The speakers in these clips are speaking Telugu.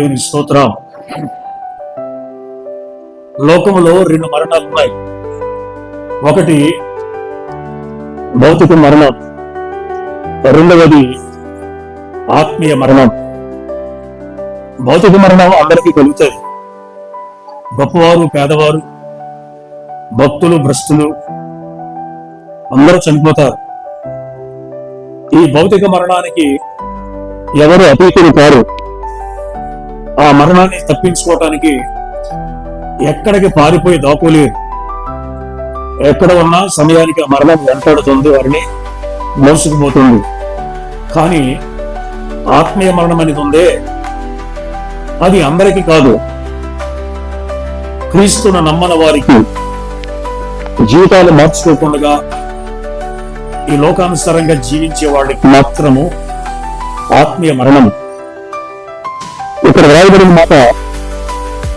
దేవుని స్తోత్రం. లోకములో రెండు మరణాలు ఉన్నాయి. ఒకటి భౌతిక మరణం. రెండవది ఆత్మీయ మరణం. భౌతిక మరణం అందరికీ కలుగుతుంది గొప్పవారు పేదవారు భక్తులు భ్రష్టులు అందరూ చనిపోతారు. ఈ భౌతిక మరణానికి ఎవరు అతీతులు కారు? ఆ మరణాన్ని తప్పించుకోవటానికి ఎక్కడికి పారిపోయి దాకోలేరు ఎక్కడ ఉన్నా సమయానికి ఆ మరణం వెంటాడుతుంది వారిని మోసుకుపోతుంది. కానీ ఆత్మీయ మరణం అనేది ఉందే అది అందరికీ కాదు. క్రీస్తును నమ్మన వారికి జీవితాలు మార్చుకోకుండా ఈ లోకానుసారంగా జీవించే వాళ్ళకి మాత్రము ఆత్మీయ మరణం. ఇక్కడ వ్రాయబడిన మాట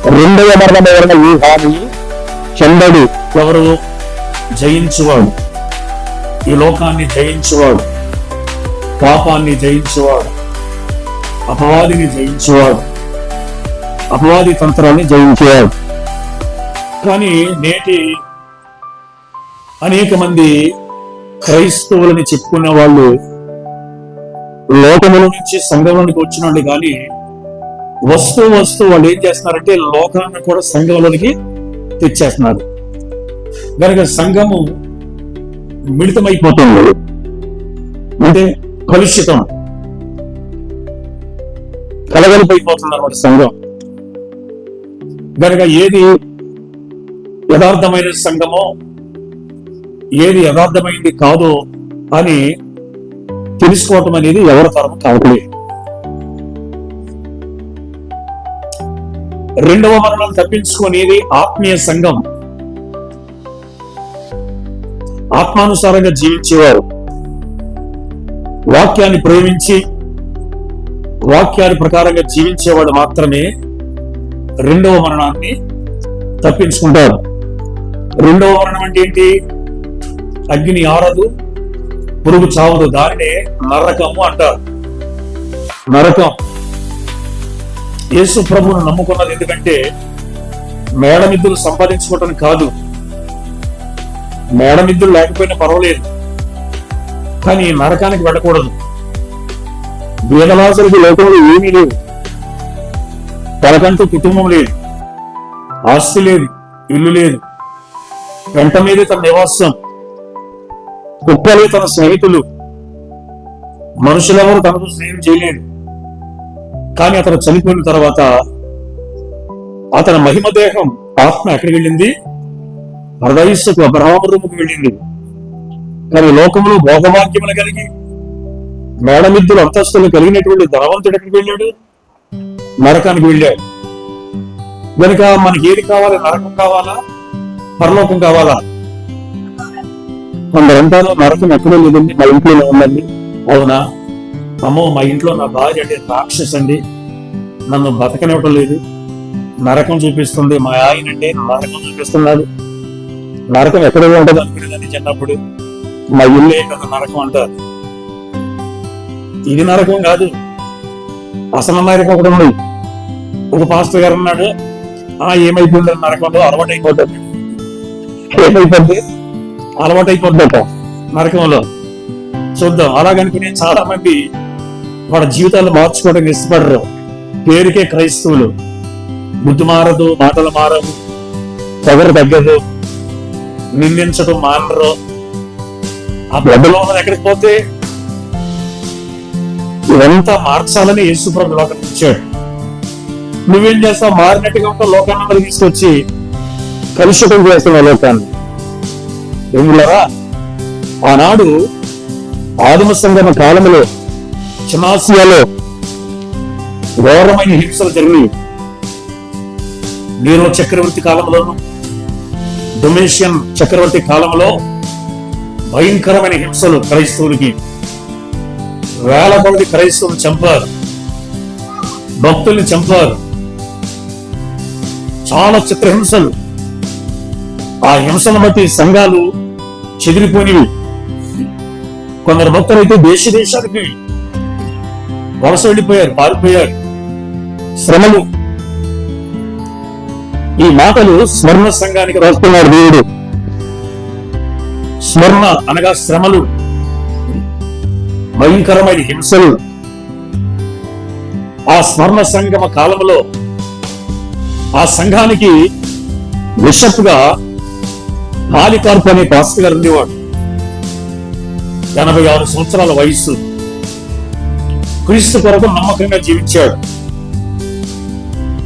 రెండవ మరణం వలన ఈ హాని చెందడు. ఎవరు? జయించువాడు. ఈ లోకాన్ని జయించువాడు. పాపాన్ని జయించువాడు. అపవాదిని జయించువాడు. అపవాది తంత్రాన్ని జయించేవాడు. కానీ నేటి అనేక మంది క్రైస్తవులని చెప్పుకునే వాళ్ళు లోకముల నుంచి సంఘంలోనికి వచ్చిన వాళ్ళు కానీ వస్తూ వస్తూ వాళ్ళు ఏం చేస్తున్నారంటే లోకాన్ని కూడా సంఘంలోనికి తెచ్చేస్తున్నారు. కనుక సంఘము మిళితమైపోతుంది. అంటే కలుషితం. కలగలిపోయిపోతుంది అనమాట సంఘం. కనుక ఏది యథార్థమైన సంఘమో ఏది యథార్థమైంది కాదో అని తెలుసుకోవటం అనేది ఎవరి తరం కావట్లేదు రెండవ మరణం తప్పించుకునేది ఆత్మీయ సంఘం. ఆత్మానుసారంగా జీవించేవారు. వాక్యాన్ని ప్రేమించి వాక్యాన్ని ప్రకారంగా జీవించేవాడు మాత్రమే రెండవ మరణాన్ని తప్పించుకుంటారు రెండవ మరణం అంటే ఏంటి? అగ్ని ఆరదు పురుగు చావదు దానినే నరకము అంటారు. నరకం. యేసు ప్రభువును నమ్ముకున్నది ఎందుకంటే మేడమిద్దులు సంపాదించుకోవటం కాదు. మేడమిద్దులు లేకపోయినా పర్వాలేదు. కానీ నరకానికి వెళ్ళకూడదు. బీదలాసరికి లోకంలో ఏమీ లేదు. తనకంటూ కుటుంబం లేదు. ఆస్తి లేదు. ఇల్లు లేదు. వెంట మీదే తన నివాసం. కుక్కలే తన స్నేహితులు. మనుషులెవరు తనకు స్నేహం చేయలేదు. కానీ అతను చనిపోయిన తర్వాత అతని మహిమ దేహం ఆత్మ ఎక్కడికి వెళ్ళింది? హృదయస్సుకు అబ్రహాము రూముకు వెళ్ళింది. కానీ లోకంలో భోగవాక్యములు కలిగి మేడమిద్దులు అంతస్తులు కలిగినటువంటి ధనవంతుడు ఎక్కడికి వెళ్ళాడు? నరకానికి వెళ్ళాడు. కనుక మనకి ఏది కావాలి? నరకం కావాలా? పరలోకం కావాలా? కొందరంటారు నరకం ఎక్కడో లేదండి మా ఇంట్లోనే ఉందండి. అవునా? అమ్మో మా ఇంట్లో నా భార్య అంటే రాక్షస్ అండి నన్ను బతకనివ్వటం లేదు నరకం చూపిస్తుంది. మా ఆయన అంటే నరకం చూపిస్తున్నాడు. నరకం ఎక్కడ ఉంటుంది అనుకునేదాన్ని చిన్నప్పుడు. మా ఇల్లే కదా నరకం అంటారు. ఇది నరకం కాదు. అసలు నరకం ఒకటి ఉంది. ఒక పాస్టర్ గారు అన్నాడు ఆ ఏమైపోయింది నరకంలో అలవాటు అయిపోతుంది ఏమైపోద్ది? అలవాటు అయిపోద్దట నరకంలో. చూద్దాం. అలాగనుకునే చాలా మంది వాళ్ళ జీవితాలు మార్చుకోవడానికి ఇష్టపడరు. పేరుకే క్రైస్తవులు. బుద్ధి మారదు మాటలు మారదు పొగరు తగ్గదు నిందించడం మానరు. ఆ బ్లడ్లో ఉన్నది ఎక్కడికి పోతే ఇదంతా మార్చాలని యేసుప్రభు లోకానికి ఇచ్చాడు నువ్వేం చేస్తావు? మారినట్టుగా ఉంటావు లోకాన్ని తీసుకొచ్చి కలుషితం చేస్తున్నావు లోకాన్ని. ఎందులరా ఆనాడు ఆదిమ సంగమ కాలంలో ఆసియాలో ఘోరమైన హింసలు జరిగినాయి. నీరో చక్రవర్తి కాలంలోను డొమేషియన్ చక్రవర్తి కాలంలో భయంకరమైన హింసలు క్రైస్తవులకి వేల మంది క్రైస్తవులు చంపారు. భక్తుల్ని చంపారు. చాలా చిత్రహింసలు. ఆ హింసను బట్టి సంఘాలు చెదిరిపోయినవి కొందరు భక్తులు అయితే దేశ దేశానికి వలస వెళ్ళిపోయారు పారిపోయారు. శ్రమలు. ఈ మాటలు స్వర్ణ సంఘానికి రాస్తున్నాడు దేవుడు. స్వర్ణ అనగా శ్రమలు భయంకరమైన హింసలు. ఆ స్వర్ణ సంగమ కాలంలో ఆ సంఘానికి బిషప్గా మాలికార్పు అనే పాస్టర్ గారు ఉండేవాడు. ఎనభై ఆరు సంవత్సరాల వయస్సు. క్రీస్తు కొరకు నమ్మకంగా జీవించాడు.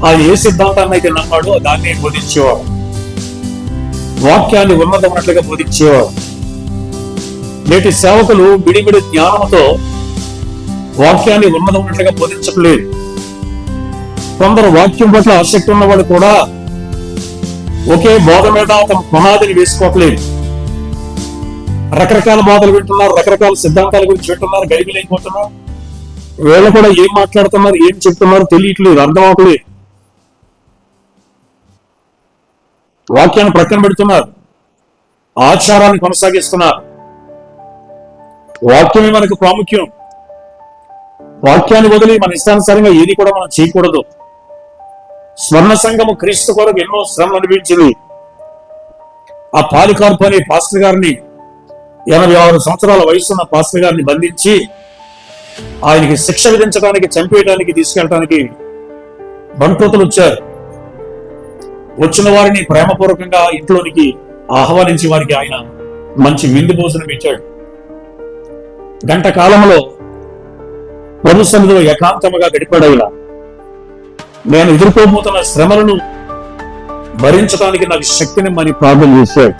ఆ ఏ సిద్ధాంతాన్ని అయితే నమ్మాడో దాన్ని బోధించేవాడు. వాక్యాన్ని ఉన్నతమైనట్లుగా బోధించేవాడు. నేటి సేవకులు విడివిడి జ్ఞానంతో వాక్యాన్ని ఉన్నతమైనట్లుగా బోధించట్లేదు. కొందరు వాక్యం పట్ల ఆసక్తి ఉన్నవాడు కూడా ఒకే బోధ మీద తమ పునాదిని వేసుకోవట్లేదు. రకరకాల బోధలు వింటున్నారు రకరకాల సిద్ధాంతాల గురించి వింటున్నారు గడిగిలేకపోతున్నారు వీళ్ళు కూడా ఏం మాట్లాడుతున్నారు ఏం చెప్తున్నారు తెలియట్లేదు అర్థం అవ్వట్లేదు. వాక్యాన్ని ప్రక్కన పెడుతున్నారు. ఆచారాన్ని కొనసాగిస్తున్నారు. వాక్యమే మనకు ప్రాముఖ్యం. వాక్యాన్ని వదిలి మన ఇష్టానుసారంగా ఏది కూడా మనం చేయకూడదు. స్వర్ణ సంఘము క్రీస్తు కొరకు ఎన్నో శ్రమలు అనిపించింది ఆ పాలికార్పు అనే పాస్టర్ గారిని ఎనభై ఆరు సంవత్సరాల వయసున్న పాస్టర్ గారిని బంధించి ఆయనకి శిక్ష విధించడానికి చంపేయడానికి తీసుకెళ్ళడానికి బంట్రోతులు వచ్చారు. వచ్చిన వారిని ప్రేమపూర్వకంగా ఇంట్లోనికి ఆహ్వానించి వారికి ఆయన మంచి విందు భోజనం ఇచ్చాడు. గంట కాలంలో ప్రభు సన్నిధిలో ఏకాంతముగా గడిపాడు ఇలా నేను ఎదుర్కోబోతున్న శ్రమలను భరించడానికి నాకు శక్తిని మని ప్రార్థన చేశాడు.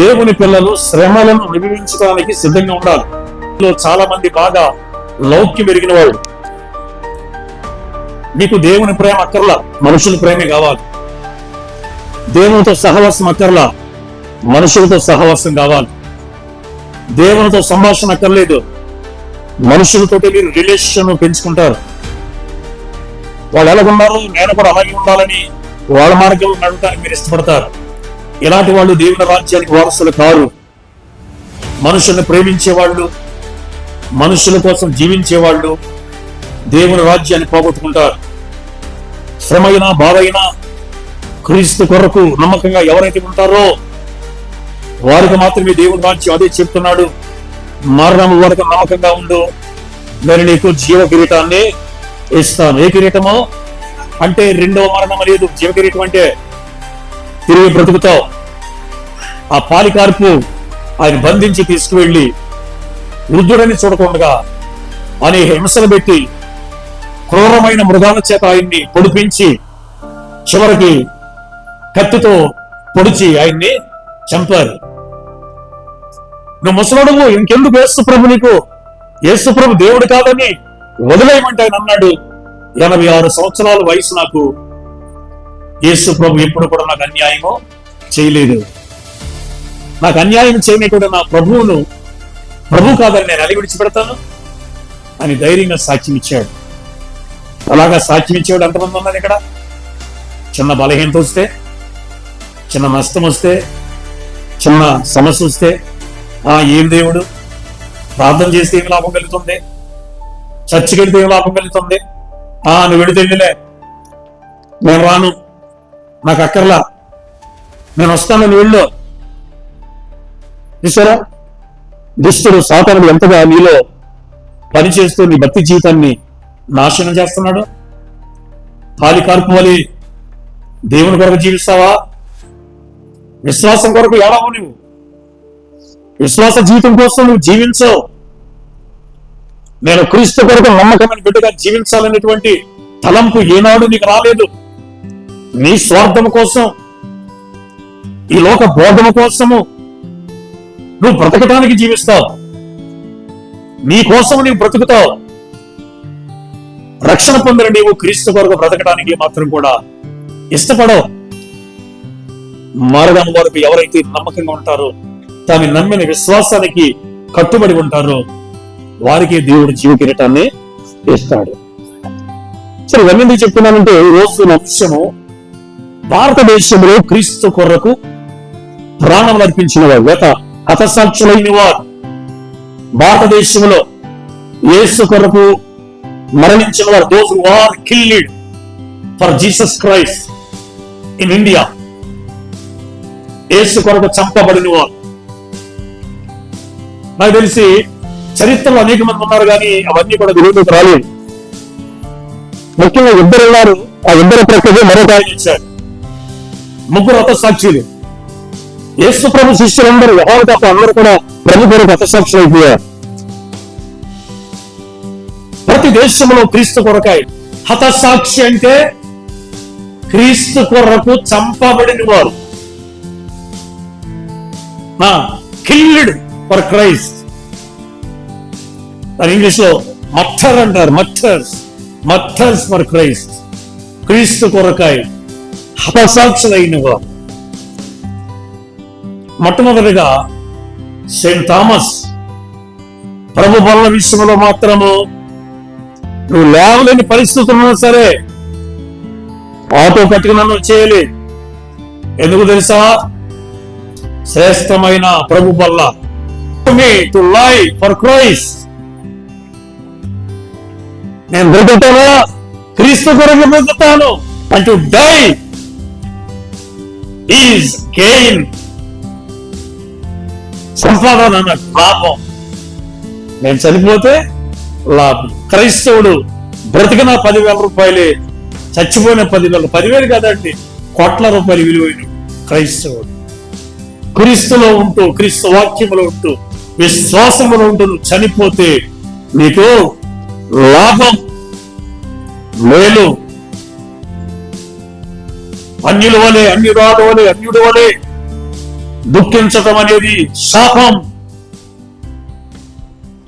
దేవుని పిల్లలు శ్రమలను అనుభవించడానికి సిద్ధంగా ఉండాలి. చాలా మంది బాగా లౌక్యం పెరిగిన వాళ్ళు మీకు దేవుని ప్రేమ అక్కర్లా మనుషుల ప్రేమే కావాలి. దేవునితో సహవాసం అక్కర్లా మనుషులతో సహవాసం కావాలి. దేవునితో సంభాషణ అక్కర్లేదు. మనుషులతో మీరు రిలేషన్ పెంచుకుంటారు. వాళ్ళు ఎలాగున్నారు నేను కూడా అలాగే ఉండాలని వాళ్ళ మార్గంలో నడవడానికి మీరు ఇష్టపడతారు. ఇలాంటి వాళ్ళు దేవుని రాజ్యానికి వారసులు కారు. మనుషుల్ని ప్రేమించే వాళ్ళు మనుషుల కోసం జీవించేవాళ్ళు దేవుని రాజ్యాన్ని పోగొట్టుకుంటారు. శ్రమైనా బాధైనా క్రీస్తు కొరకు నమ్మకంగా ఎవరైతే ఉంటారో వారికి మాత్రమే దేవుని రాజ్యం అదే చెప్తున్నాడు. మరణం వరకు నమ్మకంగా ఉండు. నేను నీకు జీవ కిరీటాన్ని ఇస్తాను. ఏ కిరీటమో? అంటే రెండవ మరణం లేదు. జీవ కిరీటం అంటే తిరిగి బ్రతుకుతావు. ఆ పాలికార్పు ఆయన బంధించి తీసుకువెళ్ళి వృద్ధుడని చూడకుండా అనే హింసలు పెట్టి క్రూరమైన మృగాల చేత ఆయన్ని పొడిపించి చివరికి కత్తితో పొడిచి ఆయన్ని చంపారు. నువ్వు ముసలుడువు ఇంకెందుకు యేసు నీకు? యేసు దేవుడు కాదని వదిలేయమంటే ఆయన అన్నాడు. ఎనభై ఆరు సంవత్సరాల వయసు నాకు. యేసు ప్రభు ఎప్పుడు కూడా నాకు అన్యాయమో చేయలేదు. నాకు అన్యాయం చేయనటువంటి నా ప్రభువును ప్రభు కాదని నేను అలి విడిచిపెడతాను? అని ధైర్యంగా సాక్ష్యం ఇచ్చాడు. అలాగా సాక్ష్యం ఇచ్చేవాడు ఎంతమంది ఉన్నారు ఇక్కడ? చిన్న బలహీనత వస్తే చిన్న నష్టం వస్తే చిన్న సమస్య వస్తే ఆ ఏం దేవుడు? ప్రార్థన చేస్తే ఏం లాభం కలుగుతుంది? చర్చికి వెళ్తే లాభం కలుగుతుంది? ఆ నువ్వు వెళితే వెళ్ళలే నేను రాను. నాకు అక్కర్లా. నేను వస్తాను నువ్వు వెళ్ళు. చూసారా దుష్టుడు సాతానుడు ఎంతగా నీలో పనిచేస్తూ నీ భక్తి జీవితాన్ని నాశనం చేస్తున్నాడు? పాలికార్పు వలి దేవుని కొరకు జీవిస్తావా? విశ్వాసం కొరకు ఏడవు నువ్వు. విశ్వాస జీవితం కోసం నువ్వు జీవించవు. నేను క్రీస్తు కొరకు నమ్మకమైన బిడ్డగా జీవించాలనేటువంటి తలంపు ఏనాడు నీకు రాలేదు. నీ స్వార్థం కోసం ఈ లోక బోధన కోసము నువ్వు బ్రతకటానికి జీవిస్తావు. నీ కోసం నీవు బ్రతుకుతావు. రక్షణ పొందిన నీవు క్రీస్తు కొరకు బ్రతకడానికి మాత్రం కూడా ఇష్టపడవు. మారదాము వరకు ఎవరైతే నమ్మకంగా ఉంటారో తాను నమ్మిన విశ్వాసానికి కట్టుబడి ఉంటారో వారికి దేవుడు జీవ కిరీటాన్ని ఇస్తాడు. సరే ఇవన్నీ చెప్తున్నానంటే రోజు అంశము భారతదేశంలో క్రీస్తు కొరకు ప్రాణం అర్పించిన వారు. లేక హతసాక్షులైన వారు భారతదేశంలో యేసు కొరకు మరణించిన వారు those are killed for Jesus Christ in India యేసు కొరకు చంపబడిన వారు నాకు తెలిసి చరిత్రలో అనేక మంది ఉన్నారు కానీ అవన్నీ కూడా గురువులకు రాలేదు. ముఖ్యంగా ఇద్దరు ఉన్నారు. ఆ ఇద్దరు ప్రక్కనే మరొక ఆయన ఇచ్చారు. ముగ్గురు సాక్షులు యేసు ప్రభు శిష్యులందరూ యహోవ తప్ప అందరూ కూడా ప్రభు కొరకు హతసాక్షులు అయిపోయారు ప్రతి దేశంలో క్రీస్తు కొరకాయి హతసాక్షి అంటే క్రీస్తు కొరకు చంపబడిన వారు. Killed for Christ. దాని ఇంగ్లీష్లో మట్టర్ అంటారు మట్టర్స్ మట్టర్స్ ఫర్ క్రైస్ట్. క్రీస్తు కొరకాయి హతసాక్షులైన వారు. మొట్టమొదటిగా సెయింట్ థామస్ ప్రభు బల విషయంలో మాత్రము నువ్వు లేవలేని పరిస్థితులు సరే ఆటో పట్టుకుని నన్ను చేయాలి. ఎందుకు తెలుసా? శ్రేష్టమైన ప్రభు బల్ల టు లై ఫర్ క్రైస్ట్. నేను బ్రతుకుతానా? క్రీస్తు కొరకు బ్రతుకుతాను. అంటూ డై ఈజ్ గెయిన్. సంపాదన అన్నాడు లాభం. నేను చనిపోతే లాభం క్రైస్తవుడు బ్రతికిన పదివేల రూపాయలే చచ్చిపోయిన పదివేల పదివేలు కాదండి కోట్ల రూపాయలు విలువైన క్రైస్తవుడు. క్రీస్తులో ఉంటూ క్రీస్తు వాక్యములో ఉంటూ విశ్వాసములో ఉంటూ చనిపోతే నీకు లాభం మేలు. అన్యుల వలె అన్యురాలు వలె అన్యుడు వలె దుఃఖించటం అనేది శాపం.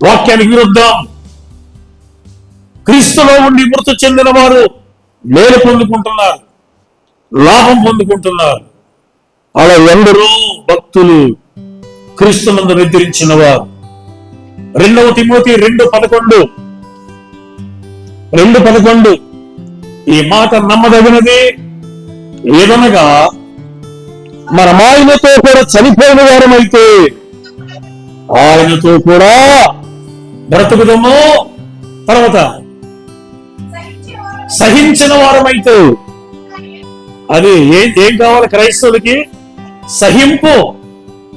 వాక్యానికి విరుద్ధం. క్రీస్తులో ఉండి మృతి చెందిన వారు మేలు పొందుకుంటున్నారు లాభం పొందుకుంటున్నారు. అలా ఎందరో భక్తులు క్రీస్తునందు నిద్రించిన వారు. రెండవ తిమోతి రెండు పదకొండు. రెండు పదకొండు. ఈ మాట నమ్మదగినది ఏదనగా మన ఆయనతో కూడా చనిపోయిన వారమైతే ఆయనతో కూడా బ్రతుకుదము. తర్వాత సహించిన వారమైతే అది ఏం ఏం కావాలి క్రైస్తవులకి? సహింపు.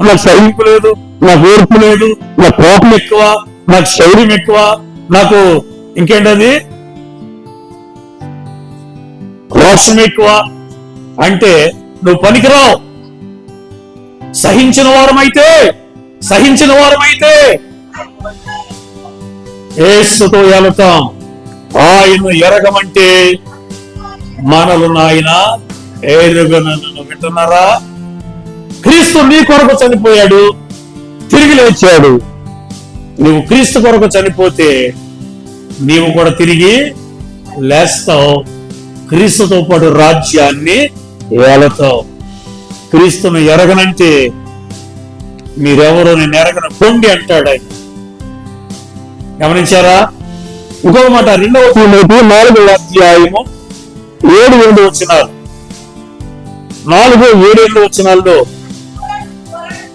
నాకు సహింపు లేదు నాకు ఓర్పు లేదు నా కోపం ఎక్కువ నాకు శౌర్యం ఎక్కువ నాకు ఇంకేంటది? రోషం ఎక్కువ. అంటే నువ్వు పనికిరావు. సహించిన వారమైతే సహించిన వారమైతే ఏసుతో ఎలతాం ఆయన ఎరగమంటే మనలు నాయన ఎరుగనను వింటున్నారా? క్రీస్తు నీ కొరకు చనిపోయాడు తిరిగి లేచాడు. నువ్వు క్రీస్తు కొరకు చనిపోతే నీవు కూడా తిరిగి లేస్తావు. క్రీస్తుతో పాటు రాజ్యాన్ని ఏలతావు. క్రీస్తును ఎరగనంటే మీరెవరో నేను ఎరగను. పొండి అంటాడు ఆయన. గమనించారా? ఇంకొక మాట రెండవ తిమోతి నాలుగవ అధ్యాయము ఏడు ఏడు వచ్చినారు నాలుగు ఏడు వచ్చిన వచ్చినాల్లో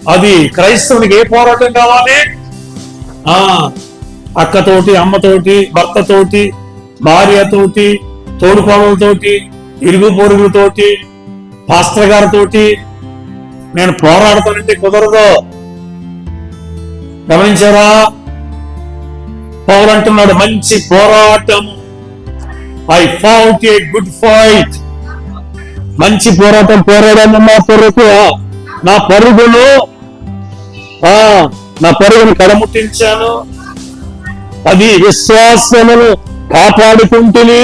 అది క్రైస్తవునికి ఏ పోరాటం కావాలి? ఆ అక్కతోటి అమ్మతోటి భర్తతోటి భార్యతోటి తోడుకోడలతోటి ఇరుగు పొరుగులతోటి పాస్టర్ గారితో నేను పోరాడతానంటే కుదరదు. గమనించారా? పౌరు అంటున్నాడు మంచి పోరాటం. I fought a good fight మంచి పోరాటం పోరాడాను నా కొరకు నా పరుగును ఆ నా పరుగును కడముట్టించాను. అది విశ్వాసమును కాపాడుకుంటుని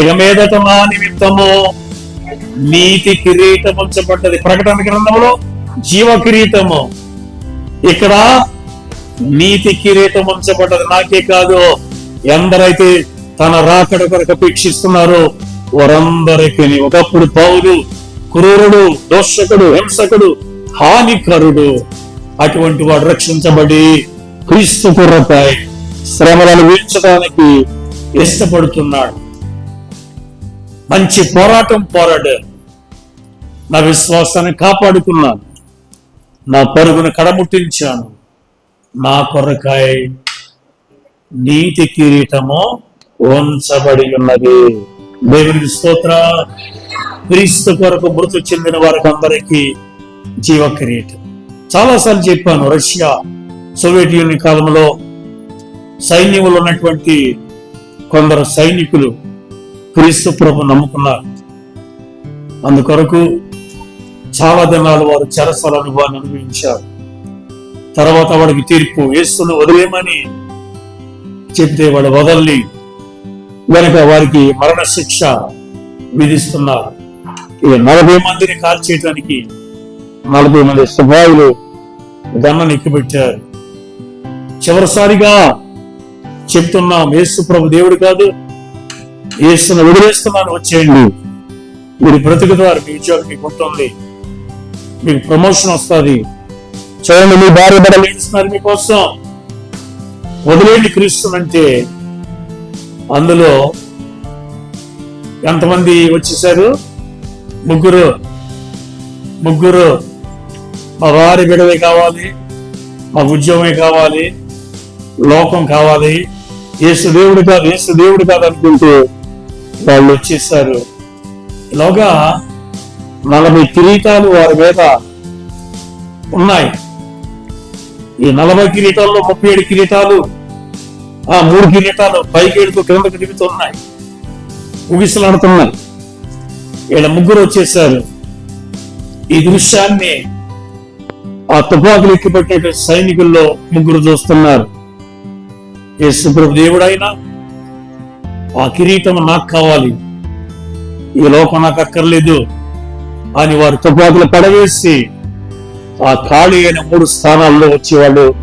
ఇక మీదట నా నిమిత్తము. నీతి కిరీటం ఉంచబడ్డది. ప్రకటన గ్రంథంలో జీవ కిరీటము. ఇక్కడ నీతి కిరీటం ఉంచబడ్డది. నాకే కాదు ఎందరైతే తన రాకడ కొరకు అపేక్షిస్తున్నారో వారందరికీ ఒకప్పుడు పౌరు క్రూరుడు దోషకుడు హింసకుడు హానికరుడు అటువంటి వాడు రక్షించబడి క్రీస్తు కుర్రపై శ్రమలను వీర్చడానికి ఇష్టపడుతున్నాడు. మంచి పోరాటం పోరాడారు నా విశ్వాసాన్ని కాపాడుకున్నాను. నా పరుగును కడముట్టించాను. నా కొరకాయ నీతి కిరీటము ఉంచబడి ఉన్నది. దేవుని స్తోత్ర. క్రీస్తు కొరకు మృతి చెందిన వారికి అందరికీ జీవ కిరీటం. చాలాసార్లు చెప్పాను రష్యా సోవియట్ యూనియన్ కాలంలో సైన్యంలో ఉన్నటువంటి కొందరు సైనికులు క్రీస్తు ప్రభు నమ్ముకున్నారు. అందుకొరకు చాలా దినాలు వారు చెరసల అనుభవాన్ని అనుభవించారు. తర్వాత వాడికి తీర్పు యేసును వదిలేమని చెప్తే వాడు వదల్ని వెనక వారికి మరణ శిక్ష విధిస్తున్నారు. ఇక నలభై మందిని కాల్చేయడానికి నలభై మంది సిపాయిలు దండను ఎక్కిపెట్టారు. చివరిసారిగా చెప్తున్నాం యేసు ప్రభు దేవుడు కాదు యేసును వదిలేస్తున్నాను వచ్చేయండి. మీరు బ్రతుకుతారు మీ ఉద్యోగం మీకు ఉంటుంది. మీకు ప్రమోషన్ వస్తుంది. చూడండి మీ భార్య బిడ్డలు ఏడుస్తున్నారు మీకోసం? వదిలేండి క్రీస్తునంటే అందులో ఎంతమంది వచ్చేసారు? ముగ్గురు. ముగ్గురు. మా వారి బిడవే కావాలి. మా ఉద్యోగమే కావాలి. లోకం కావాలి. ఏసు దేవుడు కాదు ఏసు దేవుడు కాదు అనుకుంటూ వాళ్ళు వచ్చేసారు. ఇలాగా నలభై కిరీటాలు వారి మీద ఉన్నాయి. ఈ నలభై కిరీటాల్లో ముప్పై ఏడు కిరీటాలు ఆ మూడు కిరీటాలు పైకి ఏడుతో కిందకు దిగుతున్నాయి. ముగిసలాడుతున్నాయి. వీళ్ళ ముగ్గురు వచ్చేసారు. ఈ దృశ్యాన్ని ఆ తుపాకులు ఎక్కిపెట్టే సైనికుల్లో ముగ్గురు చూస్తున్నారు. యేసుప్రభు దేవుడైనా ఆ కిరీటం నాకు కావాలి. ఈ లోపం నాకు అక్కర్లేదు. అని వారు తుపాకులు పడవేసి ఆ ఖాళీ అయిన మూడు స్థానాల్లో వచ్చి వాళ్ళు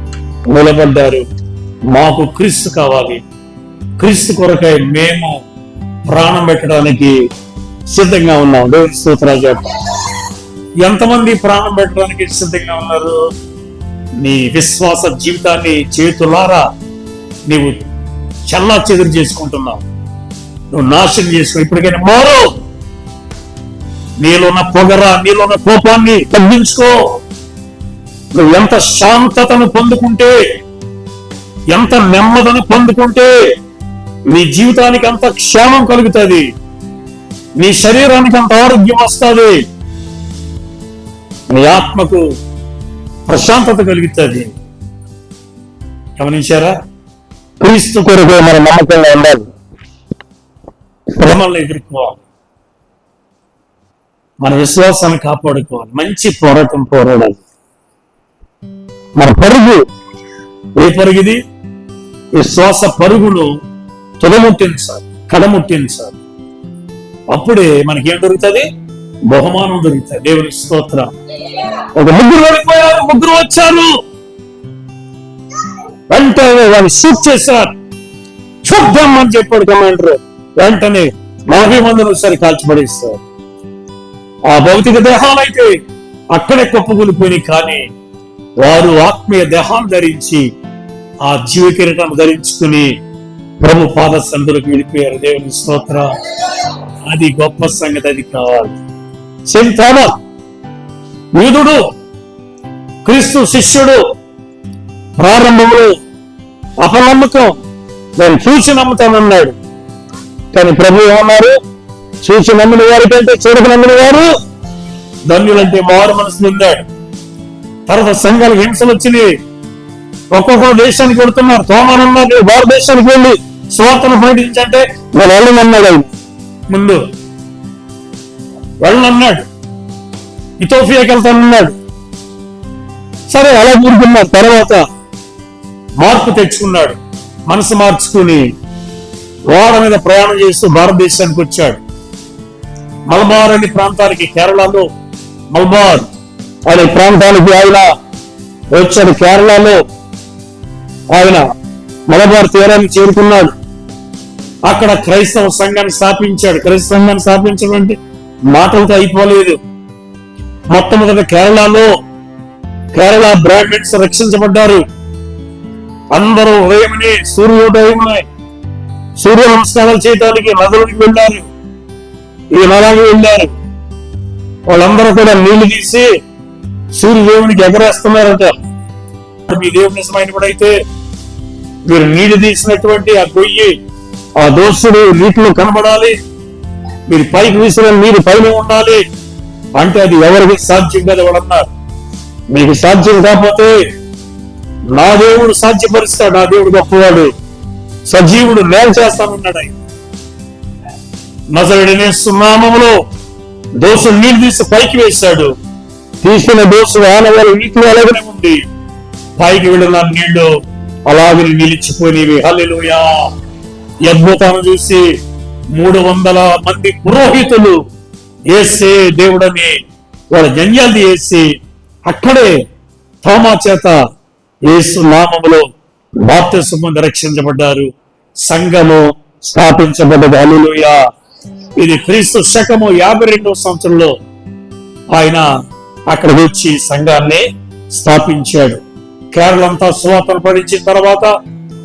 నిలబడ్డారు మాకు క్రీస్తు కావాలి. క్రీస్తు కొరకై మేము ప్రాణం పెట్టడానికి సిద్ధంగా ఉన్నాం. దేవుని స్తోత్రాలు ఎంతమంది ప్రాణం పెట్టడానికి సిద్ధంగా ఉన్నారు? నీ విశ్వాస జీవితాన్ని చేతులారా నీవు చల్లా చెదురు చేసుకుంటున్నావు. నువ్వు నాశనం చేసుకో. ఇప్పటికైనా మారు. నీలో ఉన్న పొగర నీలో ఉన్న కోపాన్ని తగ్గించుకో. నువ్వు ఎంత శాంతతను పొందుకుంటే ఎంత నెమ్మదను పొందుకుంటే నీ జీవితానికి అంత క్షేమం కలుగుతుంది. నీ శరీరానికి అంత ఆరోగ్యం వస్తుంది. నీ ఆత్మకు ప్రశాంతత కలుగుతుంది. గమనించారా? క్రీస్తు కొరకు మన నమ్మకంగా ఉండాలి. శ్రమలను ఎదుర్కోవాలి. మన విశ్వాసాన్ని కాపాడుకోవాలి. మంచి పోరాటం పోరాడాలి. మన పరుగు ఏ పరుగుది? విశ్వాస పరుగును తొలముట్టించాలి కడముట్టించాలి. అప్పుడే మనకి ఏం దొరుకుతుంది? బహుమానం దొరుకుతాయి దేవుని స్తోత్రం. ఒక ముగ్గురు వెళ్ళిపోయారు ముగ్గురు వచ్చారు. వెంటనే వాళ్ళు షూట్ చేశారు. చూద్దాం అని చెప్పాడు కమాండర్. వెంటనే నలభై మందిని ఒకసారి కాల్చిపడేస్తారు ఆ భౌతిక దేహాలు అయితే అక్కడే కుప్పకూలిపోయినాయి కానీ వారు ఆత్మీయ దేహాన్ని ధరించి ఆ జీవ కిరీటాన్ని ధరించుకుని ప్రభు పాద సందులకు వెళ్ళిపోయారు. దేవుని స్తోత్ర. అది గొప్ప సంగతి అది కావాలి. చింతాన యూదుడు క్రీస్తు శిష్యుడు ప్రారంభంలో అపనమ్మకం నేను చూసి నమ్ముతానన్నాడు. కానీ ప్రభు ఏమన్నారు? చూసి నమ్మిన వారి కంటే చూడక నమ్మిన వారు ధన్యులంటే మారు మనసు పొందాడు తర్వాత సంఘాలకు హింసలు వచ్చినాయి. ఒక్కొక్క దేశానికి వెళ్తున్నారు. తోమనున్నారు భారతదేశానికి వెళ్ళి స్వార్థను ప్రకటించంటే వాళ్ళు వెళ్ళనన్నాడు ఆయన. ముందు వెళ్ళనన్నాడు. ఇథోపియాకి వెళ్తానన్నాడు. సరే అలా కూరుకున్నారు తర్వాత మార్పు తెచ్చుకున్నాడు. మనసు మార్చుకుని ఓడ మీద ప్రయాణం చేస్తూ భారతదేశానికి వచ్చాడు. మలబార్ అనే ప్రాంతానికి కేరళలో మలబార్ అనే ప్రాంతానికి ఆయన వచ్చాడు. కేరళలో ఆయన మలబార్ తీరానికి చేరుకున్నాడు. అక్కడ క్రైస్తవ సంఘాన్ని స్థాపించాడు. క్రైస్తవ సంఘాన్ని స్థాపించడం అంటే మాటలతో అయిపోలేదు. మొట్టమొదట కేరళలో కేరళ బ్రాహ్మిన్స్ రక్షించబడ్డారు. అందరూ ఉదయమని సూర్యోదయమని సూర్య నమస్కారాలు చేయడానికి నదులకు వెళ్ళారు. ఈ నలాగి వెళ్ళారు. వాళ్ళందరూ కూడా నీళ్ళు తీసి సూర్యదేవునికి ఎగరేస్తున్నారంట. మీ దేవుడి నిజమైన కూడా అయితే మీరు నీళ్ళు తీసినటువంటి ఆ గొయ్యి ఆ దోస్తుడు నీటిలో కనబడాలి. మీరు పైకి విసిరిన నీరు పైన ఉండాలి. అంటే అది ఎవరికి సాధ్యం కదా వాడన్నారు మీకు సాధ్యం కాకపోతే నా దేవుడు సాధ్యపరుస్తాడు. నా దేవుడు గొప్పవాడు. సజీవుడు నేల చేస్తానన్నాడు ఆయన. నజరుడినే సున్నామములో దోషం నీళ్ళు తీసి పైకి వేశాడు. తీసిన దోషులు ఆనవాళ్ళు నీటిలో అలాగనే ఉంది. పైకి వెళ్ళిన నీళ్ళు అలాగే నిలిచిపోయినవి. హల్లెలూయా. అద్భుతాన్ని చూసి మూడు వందల మంది పురోహితులు ఏసే దేవుడని వాళ్ళ జన్యాలు వేసి అక్కడే తోమా చేత ఏసు నామములో బాప్తిస్మం రక్షించబడ్డారు. సంఘము స్థాపించబడ్డది. హల్లెలూయా. ఇది క్రీస్తు శకము యాభై రెండవ సంవత్సరంలో ఆయన అక్కడ వచ్చి సంఘాన్ని స్థాపించాడు. కేరళ అంతా సువార్తను పడించిన తర్వాత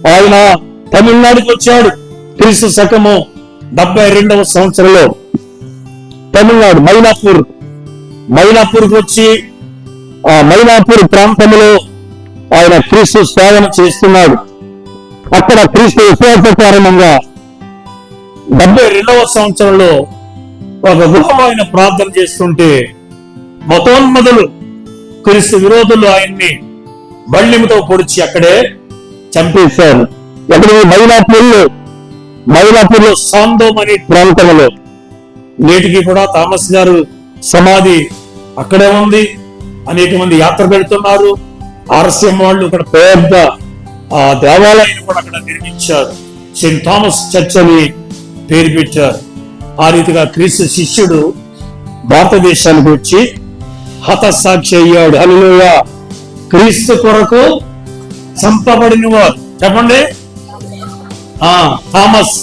ఆయన తమిళనాడుకి వచ్చాడు. క్రీస్తు శకము డెబ్బై రెండవ సంవత్సరంలో తమిళనాడు మైలాపూర్. మైలాపూర్కి వచ్చి ఆ మైలాపూర్ ప్రాంతంలో ఆయన క్రీస్తు సేవన చేస్తున్నాడు. అక్కడ క్రీస్తు విశ్వాస కారణంగా డెబ్బై రెండవ సంవత్సరంలో ఒక గృహంలో ఆయన ప్రార్థన చేస్తుంటే మతోన్మదులు క్రీస్తు విరోధులు ఆయన్ని బళ్ళిమితో పొడిచి అక్కడే చంపేశారు. ఎక్కడ మైలాపూర్లో? మైలాపూర్లో సాందోమ్ అనే ప్రాంతంలో. నేటికి కూడా థామస్ గారు సమాధి అక్కడే ఉంది. అనేక మంది యాత్ర పెడుతున్నారు. ఆర్సీఎం వాళ్ళు ఇక్కడ పెద్ద ఆ దేవాలయాన్ని కూడా అక్కడ నిర్మించారు. సెయింట్ థామస్ చర్చ్ అని పేరు పెట్టారు. ఆ రీతిగా క్రీస్తు శిష్యుడు భారతదేశానికి వచ్చి హతసాక్షి అయ్యాడు. హల్లెలూయ. క్రీస్తు కొరకు చంపబడిన వారు చెప్పండి. ఆ థామస్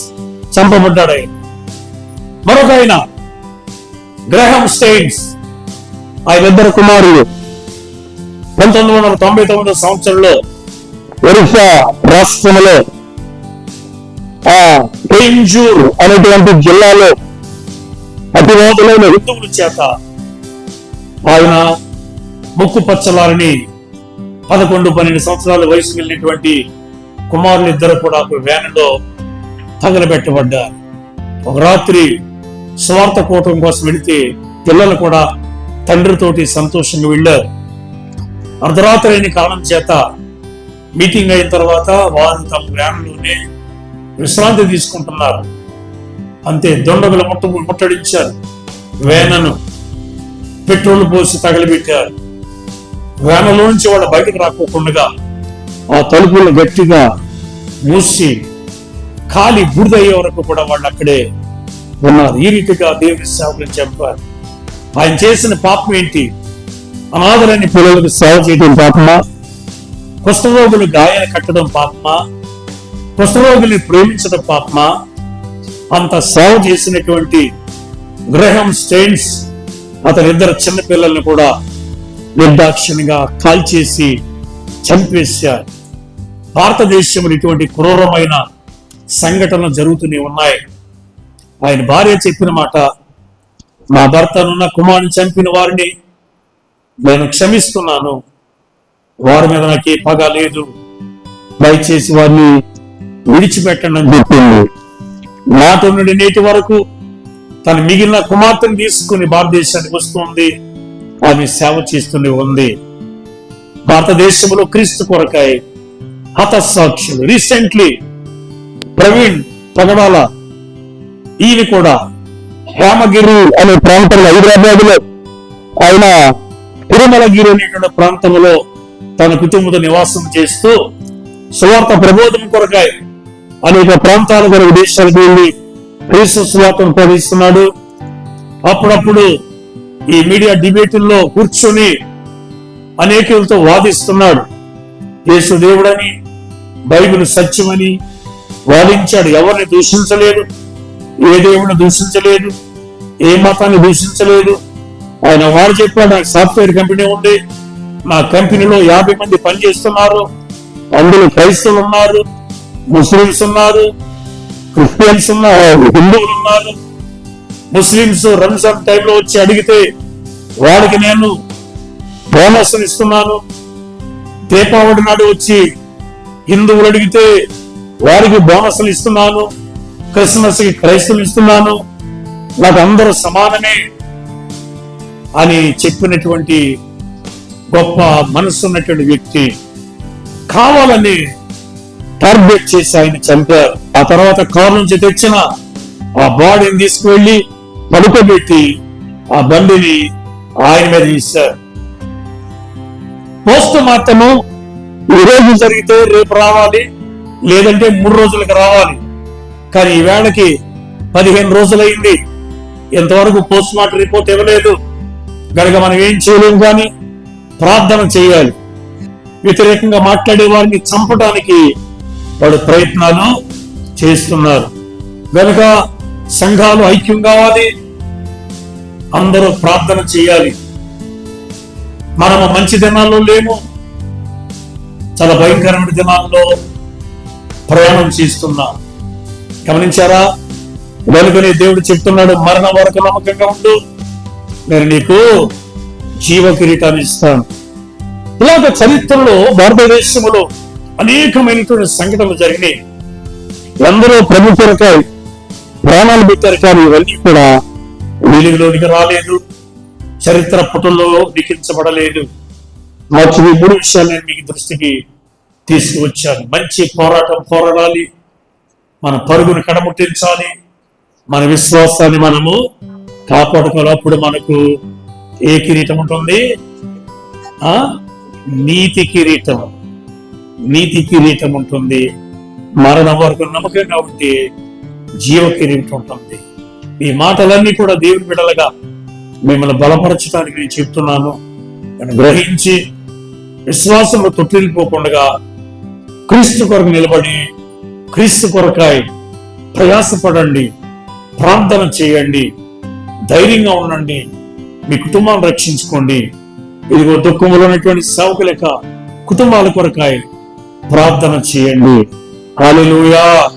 చంపబడ్డాడు ఆయన. మరొక ఆయన గ్రహం స్టైన్స్ ఆయన ఇద్దరు కుమారులు. పంతొమ్మిది వందల తొంభై తొమ్మిదో సంవత్సరంలో ఒరిస్సా రాష్ట్రంలో ఆ పెంజూర్ అనేటువంటి జిల్లాలో అతివాదులైన హిందువుల చేత ఆయన ముక్కు పచ్చలారని పదకొండు పన్నెండు సంవత్సరాల వయసు వెళ్ళినటువంటి కుమారులు ఇద్దరు కూడా ఒక వ్యానులో తగలబెట్టబడ్డారు. ఒక రాత్రి స్వార్థ కూటం కోసం వెళితే పిల్లలు కూడా తండ్రితోటి సంతోషంగా వెళ్ళారు. అర్ధరాత్రి అయిన కారణం చేత మీటింగ్ అయిన తర్వాత వారు తమ గ్రామంలోనే విశ్రాంతి తీసుకుంటున్నారు. అంతే దొండగులు ముట్ట ముట్టడించారు. వేనను పెట్రోల్ పోసి తగలబెట్టారు. వేనలో నుంచి వాళ్ళు బయటకు రాకోకుండా ఆ తలుపులు గట్టిగా మూసి ఖాళీ బుడిదయ్యే వరకు కూడా వాళ్ళు అక్కడే ఉన్నారు. ఈ రీతిగా దేవుని సేవకులు చెప్పారు. ఆయన చేసిన పాపం ఏంటి? అనాథలని పిల్లలకు సేవ చేయడం పాపమా? కుష్ఠరోగులు గాయాలు కట్టడం పాపమా? కుష్ఠరోగుల్ని ప్రేమించడం పాపమా? అంత సేవ చేసినటువంటి గ్రహం స్టైన్స్ అతని ఇద్దరు చిన్న పిల్లల్ని కూడా నిర్దాక్షిణ్యంగా కాల్చేసి చంపేశారు. భారతదేశంలో ఇటువంటి క్రూరమైన సంఘటనలు జరుగుతూనే ఉన్నాయి. ఆయన భార్య చెప్పిన మాట నా భర్తనున్న కుమారుని చంపిన వారిని నేను క్షమిస్తున్నాను. వారి మీద నాకు ఏ పగ లేదు. దయచేసి వారిని విడిచిపెట్టండి అని చెప్పింది. నాతో నుండి నేటి వరకు తన మిగిలిన కుమార్తెను తీసుకుని భారతదేశానికి వస్తుంది. ఆమె సేవ చేస్తూనే ఉంది. భారతదేశంలో క్రీస్తు కొరకాయ హతసాక్షులు. రీసెంట్లీ ప్రవీణ్ పగడాల ఈయన కూడా హేమగిరి అనే ప్రాంతంలో హైదరాబాద్లో ఆయన తిరుమలగిరి అనేటువంటి ప్రాంతంలో తన కుటుంబంతో నివాసం చేస్తూ సువార్త ప్రబోధం కొరకాయ అనేక ప్రాంతాల కొరకు దేశాలకు వెళ్ళి క్రీస్తు సువార్తను ప్రవహిస్తున్నాడు. అప్పుడప్పుడు ఈ మీడియా డిబేటుల్లో కూర్చొని అనేకులతో వాదిస్తున్నాడు. యేసు దేవుడని బైబిల్ సత్యమని వాదించాడు. ఎవరిని దూషించలేదు? ఏ దేవుడిని దూషించలేదు? ఏ మతాన్ని దూషించలేదు? ఆయన వారు చెప్పాడు నాకు సాఫ్ట్వేర్ కంపెనీ ఉంది. మా కంపెనీలో యాభై మంది పనిచేస్తున్నారు. అందులో క్రైస్తవులు ఉన్నారు ముస్లిమ్స్ ఉన్నారు క్రిస్టియన్స్ ఉన్నారు హిందువులు ఉన్నారు. ముస్లిమ్స్ రంజాన్ టైంలో వచ్చి అడిగితే వాళ్ళకి నేను బోనస్ ఇస్తున్నాను. దీపావళి నాడు వచ్చి హిందువులు అడిగితే వారికి బోనస్లు ఇస్తున్నాను క్రిస్మస్కి క్రైస్తవులు ఇస్తున్నాను. నాకు అందరూ సమానమే. అని చెప్పినటువంటి గొప్ప మనసు ఉన్నటువంటి వ్యక్తి కావాలని టార్గెట్ చేసి ఆయన చంపారు. ఆ తర్వాత కారు నుంచి తెచ్చిన ఆ బాడీని తీసుకువెళ్ళి పడుకోబెట్టి ఆ బండిని ఆయన మీద తీశారు పోస్ట్ మార్టము ఈ రోజు జరిగితే రేపు రావాలి లేదంటే మూడు రోజులకు రావాలి. కానీ ఈ వేళకి పదిహేను రోజులైంది. ఇంతవరకు పోస్ట్ మార్టం రిపోర్ట్ ఇవ్వలేదు. గనక మనం ఏం చేయలేము కానీ ప్రార్థన చేయాలి. వ్యతిరేకంగా మాట్లాడే వారిని చంపడానికి వాడు ప్రయత్నాలు చేస్తున్నారు. కనుక సంఘాలు ఐక్యం కావాలి. అందరూ ప్రార్థన చేయాలి. మనము మంచి దినాల్లో లేము. చాలా భయంకరమైన దినాల్లో ప్రయాణం చేస్తున్నాం. గమనించారా? వెనుకనే దేవుడు చెప్తున్నాడు మరణ వరకు నమ్మకంగా ఉండు. నేను నీకు జీవ కిరీటాన్ని ఇస్తాను. ఇలాగ చరిత్రలో భారతదేశంలో అనేకమైనటువంటి సంఘటనలు జరిగినాయి. ఎందరో ప్రముఖులకై ప్రాణాలు పెట్టారు కానీ ఇవన్నీ కూడా వెలుగులోనికి రాలేదు. చరిత్ర పుటల్లో లిఖించబడలేదు. ఈ మూడు విషయాలు నేను మీకు దృష్టికి తీసుకువచ్చాను. మంచి పోరాటం పోరాడాలి. మన పరుగును కడముట్టించాలి మన విశ్వాసాన్ని మనము కాపాడుకోవాలి. అప్పుడు మనకు ఏ కిరీటం ఉంటుంది? ఆ? నీతి కిరీటం. నీతి కిరీటం ఉంటుంది. మరణం వరకు నమ్మకంగా ఉంటే జీవ కిరీటం ఉంటుంది. ఈ మాటలన్నీ కూడా దేవుని బిడలుగా మిమ్మల్ని బలపరచడానికి నేను చెప్తున్నాను. నేను గ్రహించి విశ్వాసంలో తొట్టిల్లిపోకుండా క్రీస్తు కొరకు నిలబడి క్రీస్తు కొరకాయ ప్రయాసపడండి ప్రార్థన చేయండి. ధైర్యంగా ఉండండి. మీ కుటుంబాన్ని రక్షించుకోండి. ఇదిగో దుఃఖంలో ఉన్నటువంటి సేవకు లేక కుటుంబాల కొరకాయ ప్రార్థన చేయండి. హాలెలూయా